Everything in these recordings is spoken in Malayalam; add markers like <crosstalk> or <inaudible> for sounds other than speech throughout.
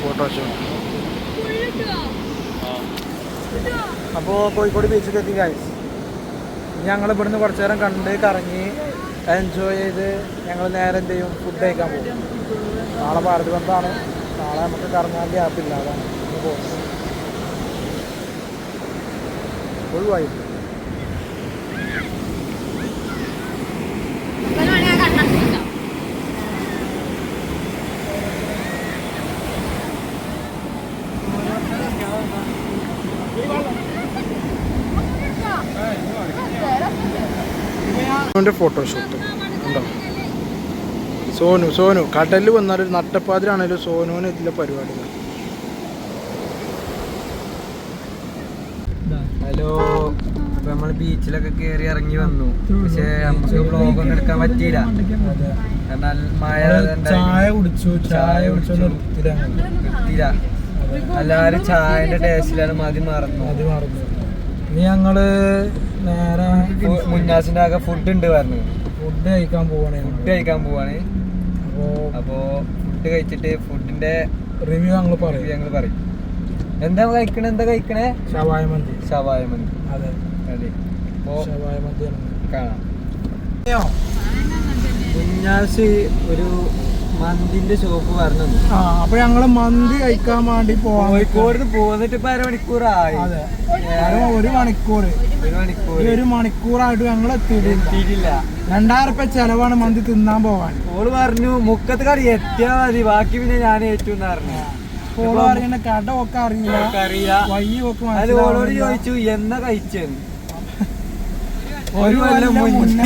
ഫോട്ടോഷൂട്ട്. അപ്പോൾ കോഴിക്കോട് ബീച്ചിൽ എത്തി ഗൈസ് ഞങ്ങൾ ഇവിടുന്ന് കുറച്ചു നേരം കണ്ട് കറങ്ങി എൻജോയ് ചെയ്ത് ഞങ്ങൾ നേരെ എന്ത് ചെയ്യും? ഫുഡ് കഴിക്കാൻ പോകും. നാളെ ഭാരത് ബന്ധാണ് നാളെ നമുക്ക് കറങ്ങാൻ ഗ്യാപ്പില്ല അതാണ്. പോകുന്നത് അവന്റെ ഫോട്ടോഷൂട്ട് ഉണ്ടോ? സോനു സോനു കടലിൽ വന്നാൽ നട്ടപ്പാതിരാണേലും സോനുവിന് ഇതിലെ പരിപാടികൾ. ഹലോ അപ്പൊ നമ്മൾ ബീച്ചിലൊക്കെ കേറി ഇറങ്ങി വന്നു. പക്ഷെ നമുക്ക് ബ്ലോഗ് ഒന്നും എടുക്കാൻ പറ്റിയില്ല. എന്നാൽ മഴ ചായ കുടിച്ചു ചായ കുടിച്ചു. എല്ലാരും ചായന്റെ ടേസ്റ്റിലാണ് മതി മറന്നു. മതി മറന്നു. ഇനി ഞങ്ങൾ നേരെ മുന്നാസിന്റെ ആകെ ഫുഡ് ഉണ്ട് പറഞ്ഞു. ഫുഡ് കഴിക്കാൻ പോവാണ് ഫുഡ് കഴിക്കാൻ പോവാണ്. അപ്പോ അപ്പോ ഫുഡ് കഴിച്ചിട്ട് ഫുഡിന്റെ റിവ്യൂ ഞങ്ങൾ പറയും. ഞങ്ങൾ പറയും. എന്താ കഴിക്കണേ? എന്താ കഴിക്കണേ? ഷവായ മന്തി. ഷവായ മന്തി. അതെ. അതെ. അപ്പോ ഷവായ മന്തി കാണാം. മുന്നാസ് ഒരു മന്തിന്റെ ഷോപ്പ് പറഞ്ഞു ആ അപ്പൊ ഞങ്ങൾ മന്തി കഴിക്കാൻ വേണ്ടി പോവാൻ കോഴിക്കോട് പോന്നിട്ട് ഇപ്പൊ അരമണിക്കൂറായി. അതെ. ഒരു ഒരു മണിക്കൂർ. ഒരു മണിക്കൂർ. ഈ ഒരു മണിക്കൂറായിട്ട് ഞങ്ങൾ എത്തിയിട്ടില്ല. എത്തിയിട്ടില്ല. രണ്ടായിരം റുപ്യ ചെലവാണ് മന്തി തിന്നാൻ പോവാൻ. ഓൾ പറഞ്ഞു മുക്കത്ത് കറി എത്തിയാ മതി. ബാക്കി പിന്നെ ഞാൻ ഏറ്റവും എന്ന് പറഞ്ഞു. ഓൾ പറയുന്ന കട ഒക്കെ അറിയില്ല. അറിയില്ല വയ്യ ഒക്കെ അത് ഓളോട്. ചോദിച്ചു എന്നാ കഴിച്ചെന്ന് ഒരു കൊല്ലം മുന്നേ.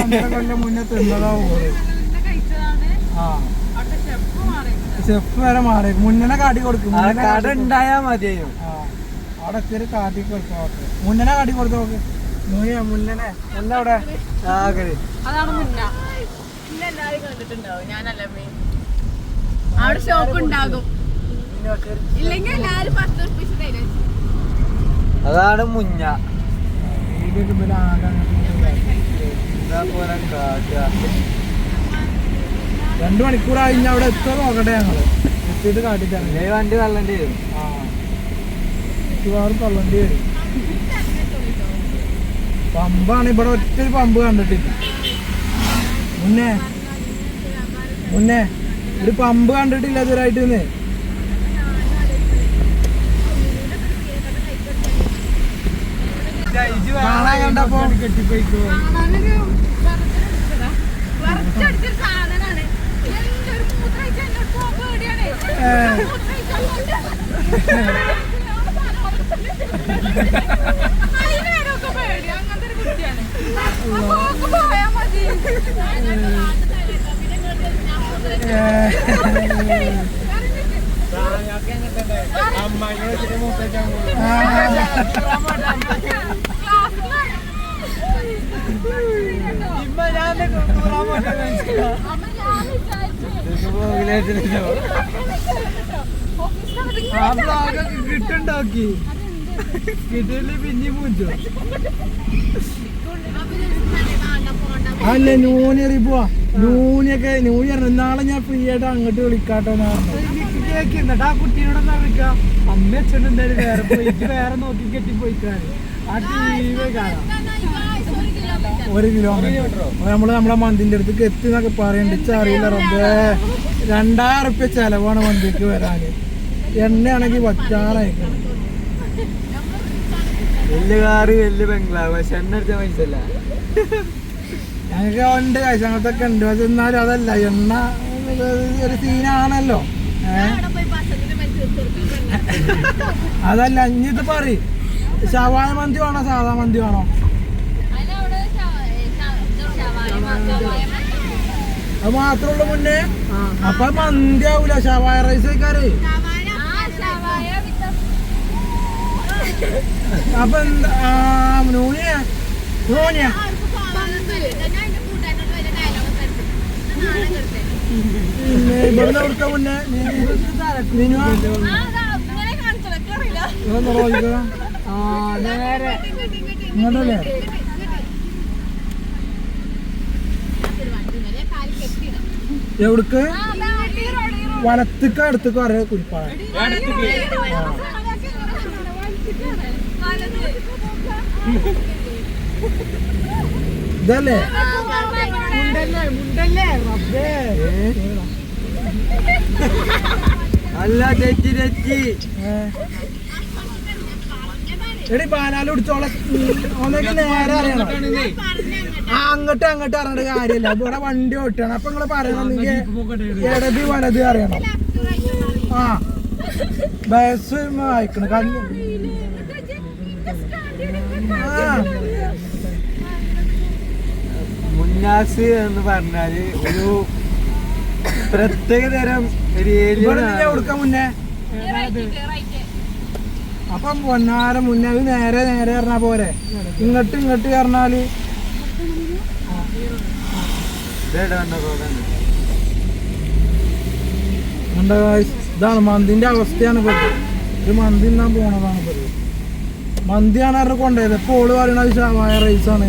മുന്നേ തിന്നതാ ഓൾ ആ ഷെഫ് വരെ മാറി. മുന്നനെ കാട്ടി കൊടുക്കും. കട. ഉണ്ടായാ മതിയോ ആ. അവിടെ എത്തിയൊരു കാട്ടി കൊടുക്കും ഓക്കെ മുന്നനെ കാട്ടി കൊടുത്തു നോക്ക് നൂയ മുന്നനെ. എന്താ അവിടെ? ആകെ അതാണ് മുന്ന. എല്ലാരും കണ്ടിട്ടുണ്ടാവും ഞാനല്ല മെയിൻ അവിടെ ഷോപ്പ് ഉണ്ടാകും. ഇല്ലെങ്കിൽ എല്ലാരും പത്ത് ഉറുപ്പിച്ച് തരും. അതാണ് മുഞ്ഞ പോലെ കാട്ടുക? രണ്ടു മണിക്കൂറായി കഴിഞ്ഞ അവിടെ എത്ര നോക്കട്ടെ ഞങ്ങൾ. എത്തിയിട്ട് കാട്ടിട്ടാണ് വണ്ടി തള്ളേണ്ടി വരും. ആ. മിക്കവാറും തള്ളേണ്ടി വരും. പമ്പാണ് ഇവിടെ ഒറ്റ ഒരു പമ്പ് കണ്ടിട്ടില്ല. മുന്നേ മുന്നേ ഒരു പമ്പ് കണ്ടിട്ടില്ല ഇതുവരായിട്ട് കാണാൻ കണ്ടപ്പോ കെട്ടിപ്പോയിക്കോ <laughs> മൂത്രമൊഴിച്ചാ എന്നോട് കിട്ടുണ്ടാക്കി കിട്ടിയില്ലേ പിന്നെ പൂച്ചോ അല്ല നൂനി പോവാ. നൂനിയൊക്കെ നൂനി പറഞ്ഞു നാളെ ഞാൻ ഫ്രീ ആയിട്ട് അങ്ങോട്ട് വിളിക്കാട്ടോ കേൾക്കുന്നുണ്ട് ആ കുട്ടീനോടൊന്നും അറിയിക്കാം അമ്മ അച്ഛൻ എന്തായാലും വേറെ പോയി. വേറെ നോക്കി കെട്ടി പോയിക്കാറ് ആ ടി വി കാണാം. ഒരു കിലോമീറ്റർ നമ്മൾ നമ്മളെ മന്തിന്റെ അടുത്തേക്ക് എത്തി എന്നൊക്കെ പറയണ്ട. അറിയില്ല റബ്ബേ. രണ്ടായിരം റുപ്യ ചെലവാണ് മന്തിക്ക് വരാന്. എണ്ണയാണെങ്കിൽ വച്ചാറായിക്കണം വലിയ കാറ് വലിയ ബംഗ്ലാവ്. പക്ഷെ എണ്ണ അടിച്ച ഞങ്ങൾക്ക് ഉണ്ട് കാശ്. അങ്ങനത്തൊക്കെ ഉണ്ട്. പക്ഷെ എന്നാലും അതല്ല. എണ്ണ ഒരു സീനാണല്ലോ. അതല്ല. ഇഞ്ഞിത് പറ ശവായ മന്തി വേണോ? സാധാ മന്തി വേണോ? അത് മാത്രമുള്ള മുന്നേ. അപ്പൊ മന്തി ആവൂല. ഷവായ റൈസ് കഴിക്കാറ് അപ്പൊ എന്താ? നൂനിയ? നൂനിയ? ഇവിടുന്ന് കൊടുക്ക മുന്നേ? ഇങ്ങോട്ടല്ലേ? എവിടക്ക്? വലത്തേക്ക് അടുത്തേക്ക് അറിയാം കുരിപ്പാണ്. ഇതല്ലേ? മുണ്ടല്ലേ മുണ്ടല്ലേ? റബ്ബേ. അല്ല തെറ്റി തെറ്റി. എടി പാലാൽ പിടിച്ചോളെ. ഒന്നൊക്കെ നേരെ അറിയണം. അങ്ങോട്ട് അങ്ങോട്ട് അറിയേണ്ട കാര്യമില്ല. ഇവിടെ വണ്ടി ഓട്ടാണ് അപ്പൊ നിങ്ങൾ പറയണമെങ്കിൽ ഇടത് വലത് അറിയണം. ആ. ബസ് വായിക്കണം കല്ല് ആ. മുന്നാസ് എന്ന് പറഞ്ഞാൽ ഒരു പ്രത്യേകതരം ഒരു ഇവിടെ ഏരിയ കൊടുക്കാൻ മുന്നേ? അപ്പം പൊന്നാര മുന്നേ നേരെ നേരെ പറഞ്ഞാ പോരെ. ഇങ്ങോട്ട് ഇങ്ങോട്ട് പറഞ്ഞാൽ ഇതാണ് മന്തിന്റെ അവസ്ഥയാണ് ഇപ്പൊ ഇത്. മന്തി തിന്നാൻ പോണതാണ് ഇപ്പൊ. മന്തിയാണ് അവരുടെ കൊണ്ടുപോയത്. ഇപ്പൊ ഓൾ പറയണത് റൈസ് ആണ്.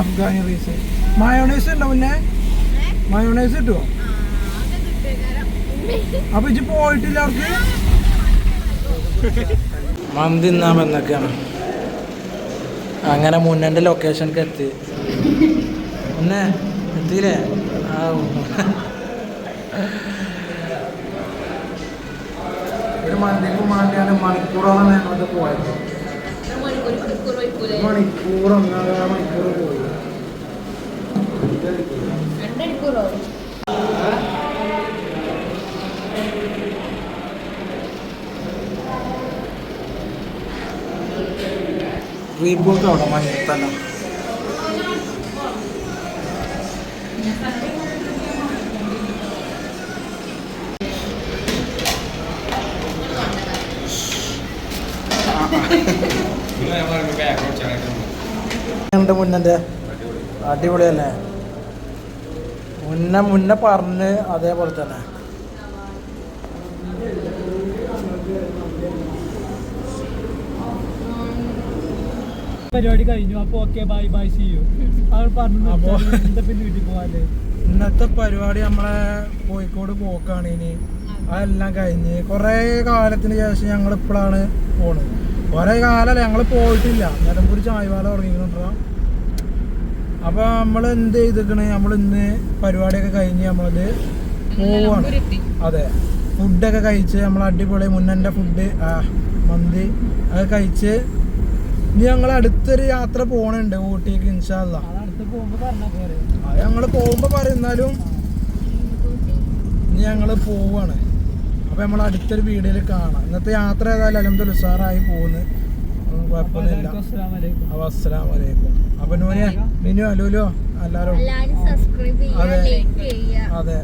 അഫ്ഗാനി റൈസ് മയോണൈസ് ഉണ്ടോ പിന്നെ മയോണൈസ് കിട്ടുമോ അപ്പൊ ഇജ്ജ് പോയിട്ടില്ല അവർക്ക്? മന്തി തിന്നാൻ എന്നൊക്കെയാണ് അങ്ങനെ മുന്നന്റെ ലൊക്കേഷനിലേക്ക് എത്തി. മുന്നേ എത്തിയില്ലേ ആ ഒരു മന്തിക്ക് വേണ്ടിയാണ് മണിക്കൂറോളം ഞങ്ങൾക്ക് പോയത്. മണിക്കൂർ ഒന്നര മണിക്കൂർ പോയി അവിടെ മഞ്ഞത്തല്ല. ഉണ്ട് മുന്നന്റെ അടിപൊളിയല്ലേ? മുന്നേ മുന്നേ പറഞ്ഞ് അതേപോലെ തന്നെ. പരിപാടി കഴിഞ്ഞു. അപ്പൊ okay bye bye see you ഇന്നത്തെ പരിപാടി നമ്മളെ കോഴിക്കോട് പോക്കാണ് ഇനി. അതെല്ലാം കഴിഞ്ഞ് കുറേ കാലത്തിന് ശേഷം ഞങ്ങൾ ഇപ്പോഴാണ് പോണത്. കുറേ കാലമല്ല ഞങ്ങൾ പോയിട്ടില്ല. നിലമ്പൂർ ചായവാല തുടങ്ങിയിട്ടുണ്ടോ അപ്പൊ നമ്മൾ എന്ത് ചെയ്തിക്കണ്? നമ്മൾ ഇന്ന് പരിപാടിയൊക്കെ കഴിഞ്ഞ് നമ്മളത് പോവാണ്. അതെ. ഫുഡൊക്കെ കഴിച്ച് നമ്മൾ അടിപൊളി മുന്നന്റെ ഫുഡ് മന്തി അതൊക്കെ കഴിച്ച് ഇനി ഞങ്ങൾ അടുത്തൊരു യാത്ര പോണുണ്ട് ഊട്ടിക്ക് ഇൻഷാല്ല ഞങ്ങൾ പോകുമ്പോ പറയുന്നാലും ഇനി ഞങ്ങൾ പോവാണ്. അപ്പൊ നമ്മൾ അടുത്തൊരു വീഡിയോയിൽ കാണാം. ഇന്നത്തെ യാത്ര ഏതായാലും അലഹമ്മദ് ഉസാറായി പോകുന്നു ഒന്നും കുഴപ്പമൊന്നുമില്ല. അസ്സലാമു അലൈക്കും. അപ്പൊ അസ്സലാം വലൈക്കും അപ്പൊ നൂനെ മിനു അലൂലോ എല്ലാരും എല്ലാരും സബ്സ്ക്രൈബ് അതെ. ചെയ്യുക ലൈക്ക് ചെയ്യുക. അതെ.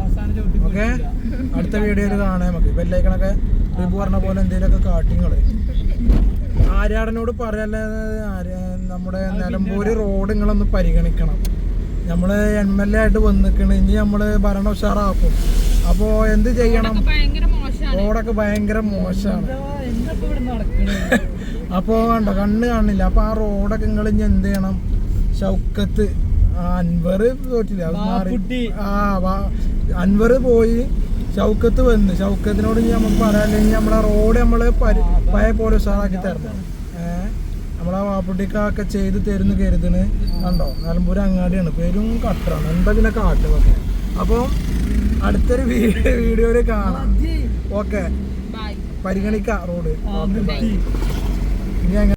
അവസാനം ഓക്കെ? അടുത്ത വീഡിയോയിൽ കാണാൻ നമുക്ക്. ബെല്ലൈക്കണൊക്കെ റിബു പറഞ്ഞ പോലെ എന്തെങ്കിലുമൊക്കെ കാട്ടിങ്ങൾ. ആര്യാടനോട് പറയല്ലേ ആര്യ നമ്മുടെ നിലമ്പൂര് റോഡ് നിങ്ങളൊന്ന് പരിഗണിക്കണം. നമ്മൾ എം എൽ എ ആയിട്ട് വന്നിക്കണ്. ഇനി നമ്മൾ ഭരണ ഉഷാറാക്കും. അപ്പോൾ എന്ത് ചെയ്യണം? റോഡൊക്കെ ഭയങ്കര മോശമാണ് <laughs> അപ്പോൾ കണ്ടോ കണ്ണ് കാണില്ല. അപ്പോൾ ആ റോഡൊക്കെ നിങ്ങൾ ഇനി എന്ത് ചെയ്യണം? ഷൗക്കത്ത്. അൻവർ തോറ്റില്ല ആ അൻവർ പോയി ഷൗക്കത്ത് വന്ന്. ഷൗക്കത്തിനോട് ഇനി നമുക്ക് പറയാല്ലെങ്കിൽ നമ്മളെ റോഡ് നമ്മൾ പഴയ പോലെ ഉഷാറാക്കി തരണം ഏഹ് നമ്മളെ വാപ്പുട്ടിക്കൊക്കെ ചെയ്ത് തരുന്നു കരുതണ് കണ്ടോ? നിലമ്പൂർ അങ്ങാടിയാണ്. പേരും കട്ടറാണ്. എന്താ പിന്നെ കാട്ടുമൊക്കെ അപ്പോൾ അടുത്തൊരു വീഡിയോ വീഡിയോയിൽ കാണാം. ഓക്കെ. പരിഗണിക്കാം റോഡ്. ഇനി